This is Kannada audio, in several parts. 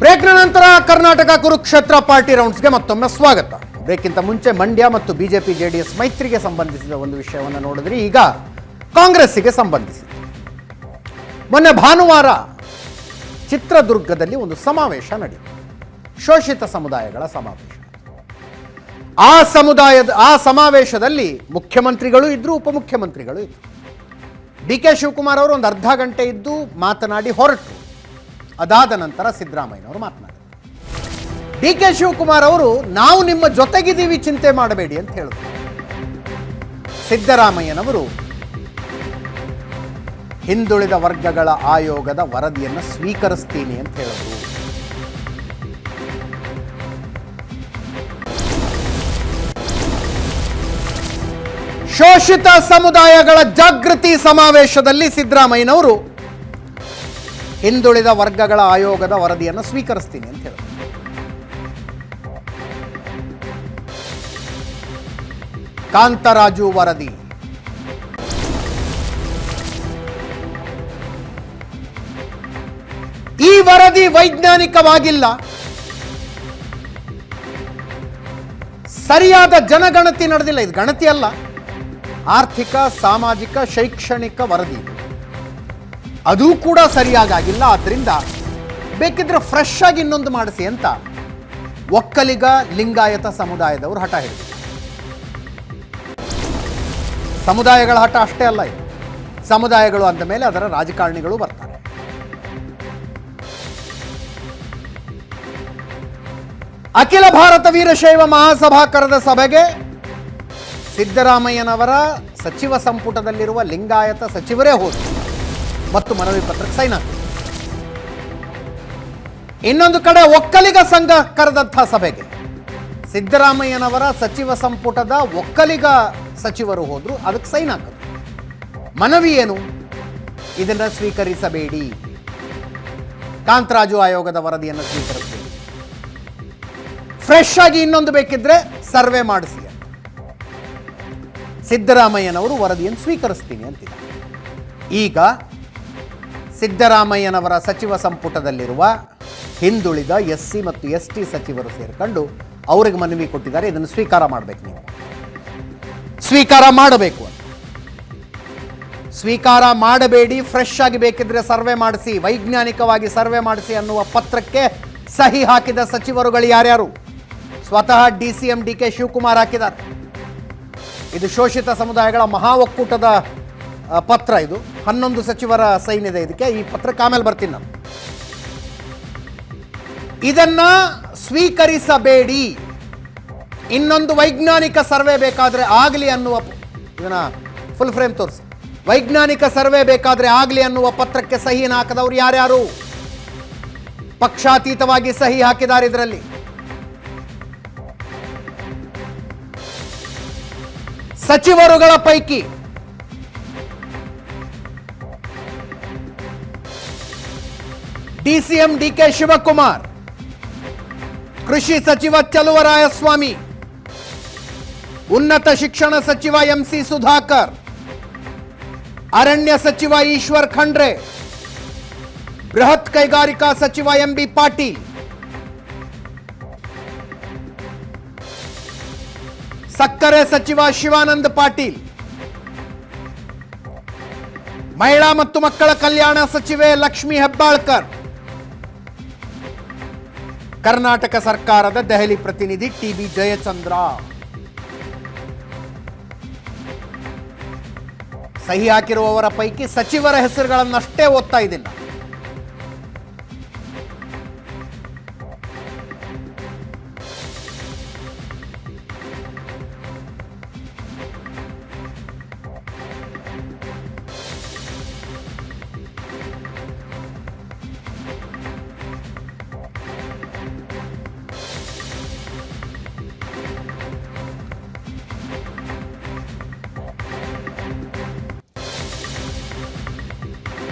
ಬ್ರೇಕ್ನ ನಂತರ ಕರ್ನಾಟಕ ಕುರುಕ್ಷೇತ್ರ ಪಾರ್ಟಿ ರೌಂಡ್ಸ್ಗೆ ಮತ್ತೊಮ್ಮೆ ಸ್ವಾಗತ. ಬ್ರೇಕ್ಗಿಂತ ಮುಂಚೆ ಮಂಡ್ಯ ಮತ್ತು ಬಿಜೆಪಿ, ಜೆಡಿಎಸ್ ಮೈತ್ರಿಗೆ ಸಂಬಂಧಿಸಿದ ಒಂದು ವಿಷಯವನ್ನು ನೋಡಿದ್ರೆ ಈಗ ಕಾಂಗ್ರೆಸ್ಸಿಗೆ ಸಂಬಂಧಿಸಿದೆ ಮೊನ್ನೆ ಭಾನುವಾರ ಚಿತ್ರದುರ್ಗದಲ್ಲಿ ಒಂದು ಸಮಾವೇಶ ನಡೆಯಿತು. ಶೋಷಿತ ಸಮುದಾಯಗಳ ಸಮಾವೇಶ. ಆ ಸಮುದಾಯದ, ಆ ಸಮಾವೇಶದಲ್ಲಿ ಮುಖ್ಯಮಂತ್ರಿಗಳು ಇದ್ದರು ಉಪಮುಖ್ಯಮಂತ್ರಿಗಳು ಇದ್ದರು ಡಿ ಕೆ ಶಿವಕುಮಾರ್ ಅವರು ಒಂದು ಅರ್ಧ ಗಂಟೆ ಇದ್ದು ಮಾತನಾಡಿ ಹೊರಟರು. ಅದಾದ ನಂತರ ಸಿದ್ದರಾಮಯ್ಯನವರು ಮಾತನಾಡಿದರು. ಡಿ ಕೆ ಶಿವಕುಮಾರ್ ಅವರು, ನಾವು ನಿಮ್ಮ ಜೊತೆಗಿದ್ದೀವಿ, ಚಿಂತೆ ಮಾಡಬೇಡಿ ಅಂತ ಹೇಳಿದರು. ಸಿದ್ದರಾಮಯ್ಯನವರು ಹಿಂದುಳಿದ ವರ್ಗಗಳ ಆಯೋಗದ ವರದಿಯನ್ನು ಸ್ವೀಕರಿಸ್ತೀನಿ ಅಂತ ಹೇಳಿದರು. ಶೋಷಿತ ಸಮುದಾಯಗಳ ಜಾಗೃತಿ ಸಮಾವೇಶದಲ್ಲಿ ಸಿದ್ದರಾಮಯ್ಯನವರು ಹಿಂದುಳಿದ ವರ್ಗಗಳ ಆಯೋಗದ ವರದಿಯನ್ನು ಸ್ವೀಕರಿಸ್ತೀನಿ ಅಂತ ಹೇಳಿದ್ರು ಕಾಂತರಾಜು ವರದಿ. ಈ ವರದಿ ವೈಜ್ಞಾನಿಕವಾಗಿಲ್ಲ. ಸರಿಯಾದ ಜನಗಣತಿ ನಡೆದಿಲ್ಲ. ಇದು ಗಣತಿ ಅಲ್ಲ. ಆರ್ಥಿಕ, ಸಾಮಾಜಿಕ, ಶೈಕ್ಷಣಿಕ ವರದಿ. ಅದು ಕೂಡ ಸರಿಯಾಗಿಲ್ಲ ಆದ್ದರಿಂದ ಬೇಕಿದ್ರೆ ಫ್ರೆಶ್ ಆಗಿ ಇನ್ನೊಂದು ಮಾಡಿಸಿ ಅಂತ ಒಕ್ಕಲಿಗ ಲಿಂಗಾಯತ ಸಮುದಾಯದವರು ಹಠ ಹೇಳಿ ಸಮುದಾಯಗಳ ಹಠ ಅಷ್ಟೇ ಅಲ್ಲ ಸಮುದಾಯಗಳು ಅಂದ ಮೇಲೆ ಅದರ ರಾಜಕಾರಣಿಗಳು ಬರ್ತಾರೆ. ಅಖಿಲ ಭಾರತ ವೀರಶೈವ ಮಹಾಸಭಾ ಕರೆದ ಸಭೆಗೆ ಸಿದ್ದರಾಮಯ್ಯನವರ ಸಚಿವ ಸಂಪುಟದಲ್ಲಿರುವ ಲಿಂಗಾಯತ ಸಚಿವರೇ ಹೋದರು. ಮತ್ತು ಮನವಿ ಪತ್ರಕ್ಕೆ ಸೈನ್ ಹಾಕಿದ್ರು ಇನ್ನೊಂದು ಕಡೆ ಒಕ್ಕಲಿಗ ಸಂಘ ಕರೆದಂಥ ಸಭೆಗೆ. ಸಿದ್ದರಾಮಯ್ಯನವರ ಸಚಿವ ಸಂಪುಟದ ಒಕ್ಕಲಿಗ ಸಚಿವರು ಹೋದ್ರು, ಅದಕ್ಕೆ ಸೈನ್ ಹಾಕಿದ್ರು ಮನವಿ ಏನು? ಇದನ್ನು ಸ್ವೀಕರಿಸಬೇಡಿ. ಕಾಂತರಾಜು ಆಯೋಗದ ವರದಿಯನ್ನು ಸ್ವೀಕರಿಸಬೇಡಿ. ಫ್ರೆಶ್ ಆಗಿ ಇನ್ನೊಂದು ಬೇಕಿದ್ರೆ ಸರ್ವೆ ಮಾಡಿಸಿ ಸಿದ್ದರಾಮಯ್ಯನವರು ವರದಿಯನ್ನು ಸ್ವೀಕರಿಸ್ತೀನಿ ಅಂತಿದ್ದಾರೆ. ಈಗ ಸಿದ್ದರಾಮಯ್ಯನವರ ಸಚಿವ ಸಂಪುಟದಲ್ಲಿರುವ ಹಿಂದುಳಿದ ಎಸ್ ಸಿ ಮತ್ತು ಎಸ್ ಟಿ ಸಚಿವರು ಸೇರಿಕೊಂಡು ಅವ್ರಿಗೆ ಮನವಿ ಕೊಟ್ಟಿದ್ದಾರೆ. ಇದನ್ನು ಸ್ವೀಕಾರ ಮಾಡಬೇಕು ನೀವು. ಸ್ವೀಕಾರ ಮಾಡಬೇಕು ಸ್ವೀಕಾರ ಮಾಡಬೇಡಿ ಫ್ರೆಶ್ ಆಗಿ ಬೇಕಿದ್ರೆ ಸರ್ವೆ ಮಾಡಿಸಿ, ವೈಜ್ಞಾನಿಕವಾಗಿ ಸರ್ವೆ ಮಾಡಿಸಿ ಅನ್ನುವ ಪತ್ರಕ್ಕೆ ಸಹಿ ಹಾಕಿದ ಸಚಿವರುಗಳು ಯಾರ್ಯಾರು? ಸ್ವತಃ D C M D K Shivakumar ಹಾಕಿದ್ದಾರೆ. ಇದು ಶೋಷಿತ ಸಮುದಾಯಗಳ ಮಹಾ ಒಕ್ಕೂಟದ ಪತ್ರ ಇದು. ಹನ್ನೊಂದು ಸಚಿವರ ಸೈನ್ ಇದೆ ಇದಕ್ಕೆ ಈ ಪತ್ರಕ್ಕೆ ಆಮೇಲೆ ಬರ್ತೀನಿ ನಾನು. ಇದನ್ನ ಸ್ವೀಕರಿಸಬೇಡಿ. ಇನ್ನೊಂದು ವೈಜ್ಞಾನಿಕ ಸರ್ವೆ ಬೇಕಾದರೆ ಆಗಲಿ ಅನ್ನುವ ಇದನ್ನ ಫುಲ್ ಫ್ರೇಮ್ ತೋರಿಸಿ. ವೈಜ್ಞಾನಿಕ ಸರ್ವೆ ಬೇಕಾದರೆ ಆಗಲಿ ಅನ್ನುವ ಪತ್ರಕ್ಕೆ ಸಹಿನ ಹಾಕದವ್ರು ಯಾರ್ಯಾರು? ಪಕ್ಷಾತೀತವಾಗಿ ಸಹಿ ಹಾಕಿದ್ದಾರೆ ಇದರಲ್ಲಿ. ಸಚಿವರುಗಳ ಪೈಕಿ ಡಿಸಿಎಂ ಡಿ ಕೆ ಶಿವಕುಮಾರ್ ಕೃಷಿ ಸಚಿವ ಚಲುವರಾಯಸ್ವಾಮಿ ಉನ್ನತ ಶಿಕ್ಷಣ ಸಚಿವ ಎಂಸಿ ಸುಧಾಕರ್ ಅರಣ್ಯ ಸಚಿವ ಈಶ್ವರ್ ಖಂಡ್ರೆ ಬೃಹತ್ ಕೈಗಾರಿಕಾ ಸಚಿವ ಎಂಬಿ ಪಾಟೀಲ್ ಸಕ್ಕರೆ ಸಚಿವ ಶಿವಾನಂದ ಪಾಟೀಲ್ ಮಹಿಳಾ ಮತ್ತು ಮಕ್ಕಳ ಕಲ್ಯಾಣ ಸಚಿವೆ ಲಕ್ಷ್ಮಿ ಹೆಬ್ಬಾಳ್ಕರ್ ಕರ್ನಾಟಕ ಸರ್ಕಾರದ ದೆಹಲಿ ಪ್ರತಿನಿಧಿ ಟಿ ಬಿ ಜಯಚಂದ್ರ. ಸಹಿ ಹಾಕಿರುವವರ ಪೈಕಿ ಸಚಿವರ ಹೆಸರುಗಳನ್ನಷ್ಟೇ ಓದ್ತಾ ಇದ್ದೀನಿ.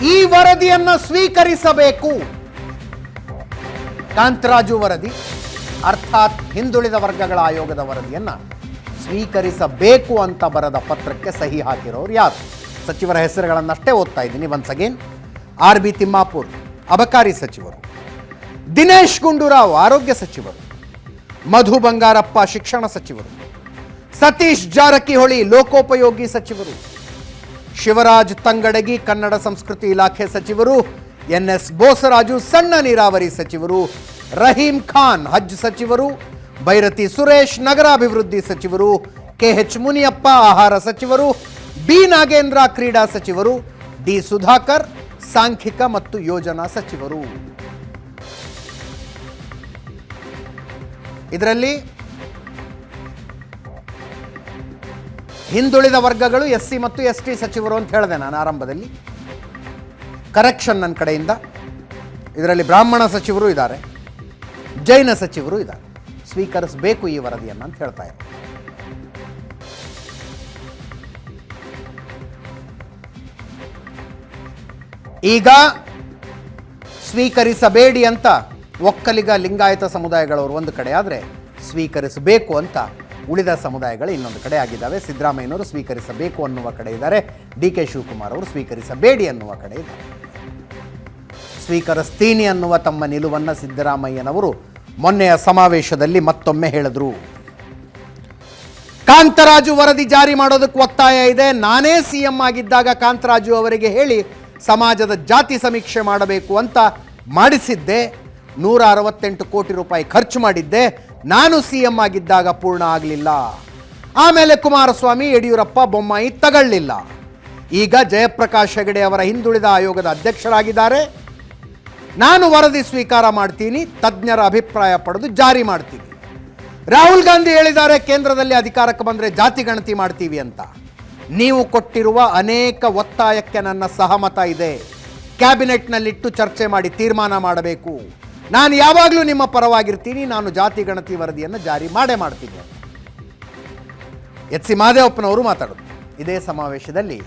ಈ ವರದಿಯನ್ನು ಸ್ವೀಕರಿಸಬೇಕು. ಕಾಂತರಾಜು ವರದಿ, ಅರ್ಥಾತ್ ಹಿಂದುಳಿದ ವರ್ಗಗಳ ಆಯೋಗದ ವರದಿಯನ್ನು ಸ್ವೀಕರಿಸಬೇಕು ಅಂತ ಬರದ ಪತ್ರಕ್ಕೆ ಸಹಿ ಹಾಕಿರೋರು ಯಾರು? ಸಚಿವರ ಹೆಸರುಗಳನ್ನಷ್ಟೇ ಓದ್ತಾ ಇದ್ದೀನಿ. Once again R B Timmapur, ಅಬಕಾರಿ ಸಚಿವರು. ದಿನೇಶ್ ಗುಂಡೂರಾವ್, ಆರೋಗ್ಯ ಸಚಿವರು. ಮಧು ಬಂಗಾರಪ್ಪ, ಶಿಕ್ಷಣ ಸಚಿವರು. ಸತೀಶ್ ಜಾರಕಿಹೊಳಿ, ಲೋಕೋಪಯೋಗಿ ಸಚಿವರು. ಶಿವರಾಜ್ ತಂಗಡಗಿ, ಕನ್ನಡ ಸಂಸ್ಕೃತಿ ಇಲಾಖೆ ಸಚಿವರು ಎನ್ ಎಸ್ ಬೋಸರಾಜು, ಸಣ್ಣ ನೀರಾವರಿ ಸಚಿವರು, ರಹೀಂ ಖಾನ್ ಹಜ್ ಸಚಿವರು, ಬೈರತಿ ಸುರೇಶ್ ನಗರಾಭಿವೃದ್ಧಿ ಸಚಿವರು ಕೆ ಎಚ್ ಮುನಿಯಪ್ಪ ಆಹಾರ ಸಚಿವರು, ಬಿ ನಾಗೇಂದ್ರ ಕ್ರೀಡಾ ಸಚಿವರು, ಡಿ ಸುಧಾಕರ್ ಸಾಂಖ್ಯಿಕ ಮತ್ತು ಯೋಜನಾ ಸಚಿವರು. ಇದರಲ್ಲಿ ಹಿಂದುಳಿದ ವರ್ಗಗಳು ಎಸ್ ಸಿ ಮತ್ತು ಎಸ್ ಟಿ ಸಚಿವರು ಅಂತ ಹೇಳಿದೆ ನಾನು ಆರಂಭದಲ್ಲಿ. ಕರೆಕ್ಷನ್ ನನ್ನ ಕಡೆಯಿಂದ. ಇದರಲ್ಲಿ ಬ್ರಾಹ್ಮಣ ಸಚಿವರು ಇದ್ದಾರೆ. ಜೈನ ಸಚಿವರು ಇದ್ದಾರೆ. ಸ್ವೀಕರಿಸಬೇಕು ಈ ವರದಿಯನ್ನು ಅಂತ ಹೇಳ್ತಾ ಇದ್ದೆ. ಈಗ ಸ್ವೀಕರಿಸಬೇಡಿ ಅಂತ ಒಕ್ಕಲಿಗ ಲಿಂಗಾಯತ ಸಮುದಾಯಗಳವರು ಒಂದು ಕಡೆ ಆದರೆ ಸ್ವೀಕರಿಸಬೇಕು ಅಂತ ಉಳಿದ ಸಮುದಾಯಗಳು ಇನ್ನೊಂದು ಕಡೆ ಆಗಿದ್ದಾವೆ. ಸಿದ್ದರಾಮಯ್ಯನವರು ಸ್ವೀಕರಿಸಬೇಕು ಅನ್ನುವ ಕಡೆ ಇದ್ದಾರೆ. ಡಿ ಕೆ ಶಿವಕುಮಾರ್ ಅವರು ಸ್ವೀಕರಿಸಬೇಡಿ ಅನ್ನುವ ಕಡೆ ಇದ್ದಾರೆ. ಸ್ವೀಕರಿಸ್ತೀನಿ ಅನ್ನುವ ತಮ್ಮ ನಿಲುವನ್ನು ಸಿದ್ದರಾಮಯ್ಯನವರು ಮೊನ್ನೆಯ ಸಮಾವೇಶದಲ್ಲಿ ಮತ್ತೊಮ್ಮೆ ಹೇಳಿದ್ರು. ಕಾಂತರಾಜು ವರದಿ ಜಾರಿ ಮಾಡೋದಕ್ಕೆ ಒತ್ತಾಯ ಇದೆ. ನಾನೇ ಸಿ ಎಂ ಆಗಿದ್ದಾಗ ಕಾಂತರಾಜು ಅವರಿಗೆ ಹೇಳಿ ಸಮಾಜದ ಜಾತಿ ಸಮೀಕ್ಷೆ ಮಾಡಬೇಕು ಅಂತ ಮಾಡಿಸಿದ್ದೆ. ನೂರ ಅರವತ್ತೆಂಟು ಕೋಟಿ ರೂಪಾಯಿ ಖರ್ಚು ಮಾಡಿದ್ದೆ. ನಾನು ಸಿ ಎಂ ಆಗಿದ್ದಾಗ ಪೂರ್ಣ ಆಗಲಿಲ್ಲ. ಆಮೇಲೆ ಕುಮಾರಸ್ವಾಮಿ ಯಡಿಯೂರಪ್ಪ ಬೊಮ್ಮಾಯಿ ತಗೊಳ್ಳಿಲ್ಲ ಈಗ ಜಯಪ್ರಕಾಶ್ ಹೆಗಡೆ ಅವರ ಹಿಂದುಳಿದ ಆಯೋಗದ ಅಧ್ಯಕ್ಷರಾಗಿದ್ದಾರೆ. ನಾನು ವರದಿ ಸ್ವೀಕಾರ ಮಾಡ್ತೀನಿ, ತಜ್ಞರ ಅಭಿಪ್ರಾಯ ಪಡೆದು ಜಾರಿ ಮಾಡ್ತೀನಿ. ರಾಹುಲ್ ಗಾಂಧಿ ಹೇಳಿದ್ದಾರೆ, ಕೇಂದ್ರದಲ್ಲಿ ಅಧಿಕಾರಕ್ಕೆ ಬಂದರೆ ಜಾತಿ ಗಣತಿ ಮಾಡ್ತೀವಿ ಅಂತ. ನೀವು ಕೊಟ್ಟಿರುವ ಅನೇಕ ಒತ್ತಾಯಕ್ಕೆ ನನ್ನ ಸಹಮತ ಇದೆ. ಕ್ಯಾಬಿನೆಟ್ನಲ್ಲಿಟ್ಟು ಚರ್ಚೆ ಮಾಡಿ ತೀರ್ಮಾನ ಮಾಡಬೇಕು. ನಾನು ಯಾವಾಗಲೂ ನಿಮ್ಮ ಪರವಾಗಿರ್ತೀನಿ. ನಾನು ಜಾತಿ, ಗಣತಿ ವರದಿಯನ್ನು ಜಾರಿ ಮಾಡೇ ಮಾಡ್ತೀನಿ. ಎಚ್ ಸಿ ಮಾದೇವಪ್ಪನವರು ಮಾತಾಡೋದು. ಇದೇ ಸಮಾವೇಶದಲ್ಲಿ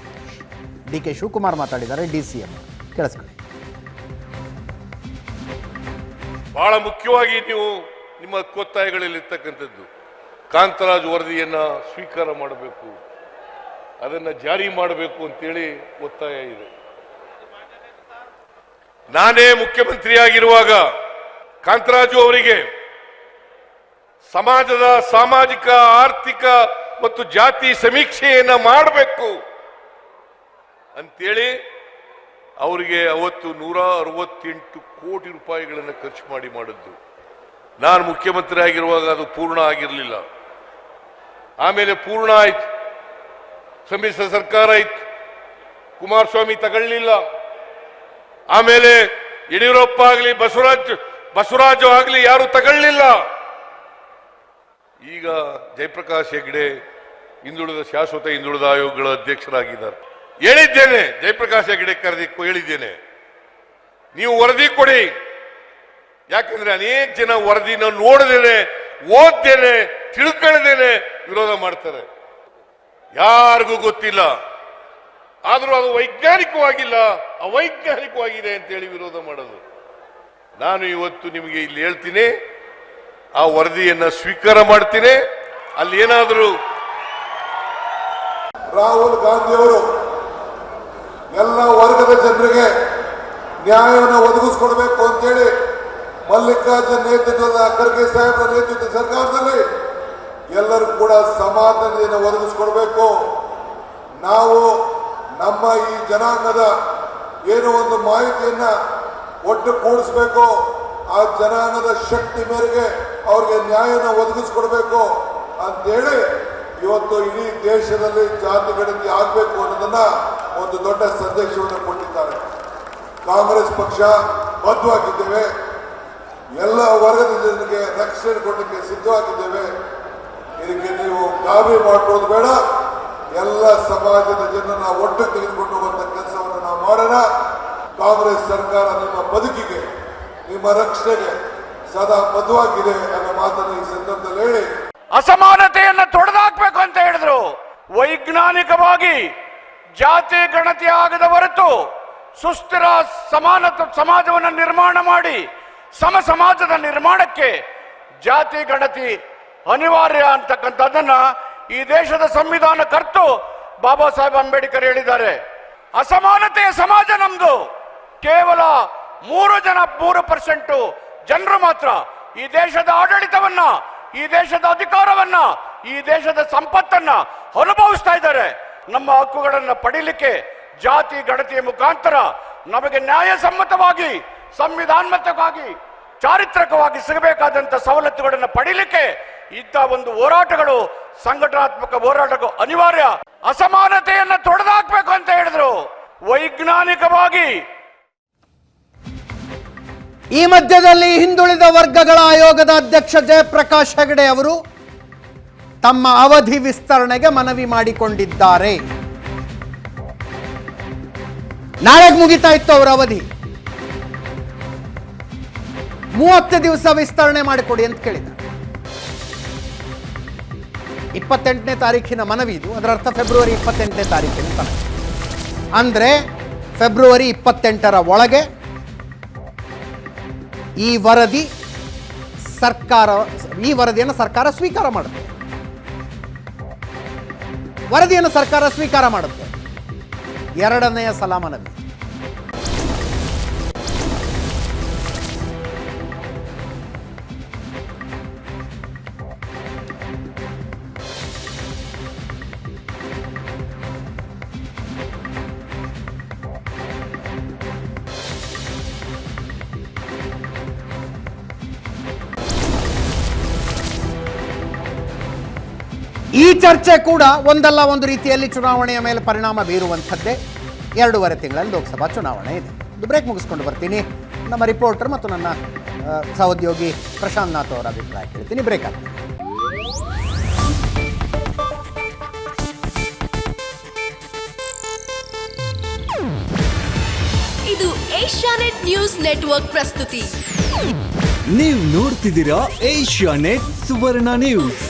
ಡಿ ಕೆ ಶಿವಕುಮಾರ್ ಮಾತಾಡಿದ್ದಾರೆ, ಡಿ ಸಿ ಎಂ. ಕೇಳಿಸ್ಕೊಳ್ಳಿ. ಬಹಳ ಮುಖ್ಯವಾಗಿ ನೀವು ನಿಮ್ಮ ಒತ್ತಾಯಗಳಲ್ಲಿರ್ತಕ್ಕಂಥದ್ದು ಕಾಂತರಾಜ್ ವರದಿಯನ್ನ ಸ್ವೀಕಾರ ಮಾಡಬೇಕು. ಅದನ್ನು ಜಾರಿ ಮಾಡಬೇಕು ಅಂತೇಳಿ ಒತ್ತಾಯ ಇದೆ. ನಾನೇ ಮುಖ್ಯಮಂತ್ರಿಯಾಗಿರುವಾಗ ಕಾಂತರಾಜು ಅವರಿಗೆ ಸಮಾಜದ ಸಾಮಾಜಿಕ, ಆರ್ಥಿಕ ಮತ್ತು ಜಾತಿ ಸಮೀಕ್ಷೆಯನ್ನ ಮಾಡಬೇಕು ಅಂತೇಳಿ ಅವರಿಗೆ ಅವತ್ತು ನೂರ ಅರವತ್ತೆಂಟು ಕೋಟಿ ರೂಪಾಯಿಗಳನ್ನು ಖರ್ಚು ಮಾಡಿ ಮಾಡಿದ್ದು. ನಾನು ಮುಖ್ಯಮಂತ್ರಿ ಆಗಿರುವಾಗ ಅದು ಪೂರ್ಣ ಆಗಿರಲಿಲ್ಲ. ಆಮೇಲೆ ಪೂರ್ಣ ಆಯ್ತು. ಸಮ್ಮಿಶ್ರ ಸರ್ಕಾರ ಆಯ್ತು ಕುಮಾರಸ್ವಾಮಿ ತಗೊಳ್ಳಿಲ್ಲ. ಆಮೇಲೆ ಯಡಿಯೂರಪ್ಪ ಆಗಲಿ, ಬಸವರಾಜ್ ಬಸವರಾಜು ಆಗಲಿ ಯಾರು ತಗೊಳ್ಳಿಲ್ಲ. ಈಗ ಜಯಪ್ರಕಾಶ್ ಹೆಗ್ಡೆ ಹಿಂದುಳಿದ ಶಾಶ್ವತ ಹಿಂದುಳಿದ ಆಯೋಗಗಳ ಅಧ್ಯಕ್ಷರಾಗಿದ್ದಾರೆ. ಹೇಳಿದ್ದೇನೆ, ಜಯಪ್ರಕಾಶ್ ಹೆಗ್ಡೆ ಕರೆದಿ ಹೇಳಿದ್ದೇನೆ. ನೀವು ವರದಿ ಕೊಡಿ. ಯಾಕಂದ್ರೆ ಅನೇಕ ಜನ ವರದಿನ ನೋಡದೇನೆ ಓದ್ದೇನೆ ತಿಳ್ಕೊಳ್ಳದೇನೆ ವಿರೋಧ ಮಾಡ್ತಾರೆ. ಯಾರಿಗೂ ಗೊತ್ತಿಲ್ಲ. ಆದರೂ ಅದು ವೈಜ್ಞಾನಿಕವಾಗಿಲ್ಲ, ಅವೈಜ್ಞಾನಿಕವಾಗಿದೆ ಅಂತೇಳಿ ವಿರೋಧ ಮಾಡೋದು. ನಾನು ಇವತ್ತು ನಿಮಗೆ ಇಲ್ಲಿ ಹೇಳ್ತೀನಿ, ಆ ವರದಿಯನ್ನು ಸ್ವೀಕಾರ ಮಾಡ್ತೀನಿ. ಅಲ್ಲಿ ಏನಾದರೂ ರಾಹುಲ್ ಗಾಂಧಿಯವರು ಎಲ್ಲ ವರ್ಗದ ಜನರಿಗೆ ನ್ಯಾಯವನ್ನು ಒದಗಿಸ್ಕೊಡ್ಬೇಕು ಅಂತೇಳಿ ಮಲ್ಲಿಕಾರ್ಜುನ್ ನೇತೃತ್ವದ ಖರ್ಗೆ ಸಾಹೇಬರ ನೇತೃತ್ವದ ಸರ್ಕಾರದಲ್ಲಿ ಎಲ್ಲರೂ ಕೂಡ ಸಮಾಧಾನದಿಂದ ಒದಗಿಸ್ಕೊಡ್ಬೇಕು. ನಾವು ನಮ್ಮ ಈ ಜನಾಂಗದ ಏನೋ ಒಂದು ಮಾಹಿತಿಯನ್ನ ಒಟ್ಟು ಕೂಡಿಸ್ಬೇಕು. ಆ ಜನಾಂಗದ ಶಕ್ತಿ ಮೇರೆಗೆ ಅವ್ರಿಗೆ ನ್ಯಾಯನ ಒದಗಿಸ್ಕೊಡ್ಬೇಕು ಅಂತೇಳಿ ಇವತ್ತು ಇಡೀ ದೇಶದಲ್ಲಿ ಜಾತಿ ಗಣತಿ ಆಗಬೇಕು ಅನ್ನೋದನ್ನ ಒಂದು ದೊಡ್ಡ ಸಂದೇಶವನ್ನು ಕೊಟ್ಟಿದ್ದಾರೆ. ಕಾಂಗ್ರೆಸ್ ಪಕ್ಷ ಬದ್ಧವಾಗಿದ್ದೇವೆ. ಎಲ್ಲ ವರ್ಗದ ಜನರಿಗೆ ರಕ್ಷಣೆ ಕೊಡಲಿಕ್ಕೆ ಸಿದ್ಧವಾಗಿದ್ದೇವೆ. ಇದಕ್ಕೆ ನೀವು ಗಾಬಿ ಮಾಡೋದು ಬೇಡ. ಎಲ್ಲ ಸಮಾಜದ ಜನರನ್ನ ಒಟ್ಟು ತೆಗೆದುಕೊಂಡು ಹೋಗುವಂತ ಕೆಲಸವನ್ನು ನಾವು ಮಾಡೋಣ. ಕಾಂಗ್ರೆಸ್ ಸರ್ಕಾರ ನಿಮ್ಮ ಬದುಕಿಗೆ, ನಿಮ್ಮ ರಕ್ಷಣೆಗೆ ಸದಾ ಬದುವಾಗಿದೆ ಅನ್ನೋ ಮಾತನ್ನು ಈ ಸಂದರ್ಭದಲ್ಲಿ ಹೇಳಿ. ಅಸಮಾನತೆಯನ್ನು ತೊಡೆದಾಕ್ಬೇಕು ಅಂತ ಹೇಳಿದ್ರು. ವೈಜ್ಞಾನಿಕವಾಗಿ ಜಾತಿ ಗಣತಿ ಆಗದ ಹೊರತು ಸುಸ್ಥಿರ ಸಮಾನತ ಸಮಾಜವನ್ನು ನಿರ್ಮಾಣ ಮಾಡಿ ಸಮ ಸಮಾಜದ ನಿರ್ಮಾಣಕ್ಕೆ ಜಾತಿ ಗಣತಿ ಅನಿವಾರ್ಯ ಅಂತಕ್ಕಂಥದ್ದನ್ನ ಈ ದೇಶದ ಸಂವಿಧಾನ ಕರ್ತು ಬಾಬಾ ಸಾಹೇಬ್ ಅಂಬೇಡ್ಕರ್ ಹೇಳಿದ್ದಾರೆ. ಅಸಮಾನತೆಯ ಸಮಾಜ ನಮ್ದು. ಕೇವಲ ಮೂರು ಜನ ಮೂರು ಪರ್ಸೆಂಟ್ ಜನರು ಮಾತ್ರ ಈ ದೇಶದ ಆಡಳಿತವನ್ನ, ಈ ದೇಶದ ಅಧಿಕಾರವನ್ನ, ಈ ದೇಶದ ಸಂಪತ್ತನ್ನ ಅನುಭವಿಸ್ತಾ ಇದ್ದಾರೆ. ನಮ್ಮ ಹಕ್ಕುಗಳನ್ನು ಪಡೀಲಿಕ್ಕೆ ಜಾತಿ ಗಣತಿಯ ಮುಖಾಂತರ ನಮಗೆ ನ್ಯಾಯಸಮ್ಮತವಾಗಿ ಸಂವಿಧಾನಮತವಾಗಿ ಚಾರಿತ್ರಕವಾಗಿ ಸಿಗಬೇಕಾದಂಥ ಸವಲತ್ತುಗಳನ್ನು ಪಡೀಲಿಕ್ಕೆ ಇಂಥ ಒಂದು ಹೋರಾಟಗಳು, ಸಂಘಟನಾತ್ಮಕ ಹೋರಾಟಗಳು ಅನಿವಾರ್ಯ. ಅಸಮಾನತೆಯನ್ನು ತೊಡೆದಾಕ್ಬೇಕು ಅಂತ ಹೇಳಿದ್ರು. ವೈಜ್ಞಾನಿಕವಾಗಿ ಈ ಮಧ್ಯದಲ್ಲಿ ಹಿಂದುಳಿದ ವರ್ಗಗಳ ಆಯೋಗದ ಅಧ್ಯಕ್ಷ ಜಯಪ್ರಕಾಶ್ ಹೆಗಡೆ ಅವರು ತಮ್ಮ ಅವಧಿ ವಿಸ್ತರಣೆಗೆ ಮನವಿ ಮಾಡಿಕೊಂಡಿದ್ದಾರೆ. ನಾಳೆಗೆ ಮುಗಿತಾ ಇತ್ತು ಅವರ ಅವಧಿ. ಮೂವತ್ತು ದಿವಸ ವಿಸ್ತರಣೆ ಮಾಡಿಕೊಡಿ ಅಂತ ಕೇಳಿದ್ದಾರೆ. ಇಪ್ಪತ್ತೆಂಟನೇ ತಾರೀಕಿನ ಮನವಿ ಇದು. ಅದರ ಅರ್ಥ ಫೆಬ್ರವರಿ ಇಪ್ಪತ್ತೆಂಟನೇ ತಾರೀಕಿನ ತನಕ. ಅಂದರೆ ಫೆಬ್ರವರಿ ಇಪ್ಪತ್ತೆಂಟರ ಒಳಗೆ ಈ ವರದಿ ಸರ್ಕಾರ ಈ ವರದಿಯನ್ನು ಸರ್ಕಾರ ಸ್ವೀಕಾರ ಮಾಡುತ್ತೆ. ವರದಿಯನ್ನು ಸರ್ಕಾರ ಸ್ವೀಕಾರ ಮಾಡುತ್ತೆ. ಎರಡನೆಯ ಸಲ ಈ ಚರ್ಚೆ ಕೂಡ ಒಂದಲ್ಲ ಒಂದು ರೀತಿಯಲ್ಲಿ ಚುನಾವಣೆಯ ಮೇಲೆ ಪರಿಣಾಮ ಬೀರುವಂಥದ್ದೇ ಎರಡೂವರೆ ತಿಂಗಳಲ್ಲಿ ಲೋಕಸಭಾ ಚುನಾವಣೆ ಇದೆ. ಒಂದು ಬ್ರೇಕ್ ಮುಗಿಸ್ಕೊಂಡು ಬರ್ತೀನಿ. ನಮ್ಮ ರಿಪೋರ್ಟರ್ ಮತ್ತು ನನ್ನ ಸಹೋದ್ಯೋಗಿ ಪ್ರಶಾಂತ್ ನಾಥ್ ಅವರ ಅಭಿಪ್ರಾಯ ಕೇಳ್ತೀನಿ. ಬ್ರೇಕ್ ಆಗ್ತದೆ ಇದು. ಏಷ್ಯಾನೆಟ್ ನ್ಯೂಸ್ ನೆಟ್ವರ್ಕ್ ಪ್ರಸ್ತುತಿ. ನೀವು ನೋಡ್ತಿದ್ದೀರಾ ಏಷ್ಯಾ ನೆಟ್ ಸುವರ್ಣ ನ್ಯೂಸ್.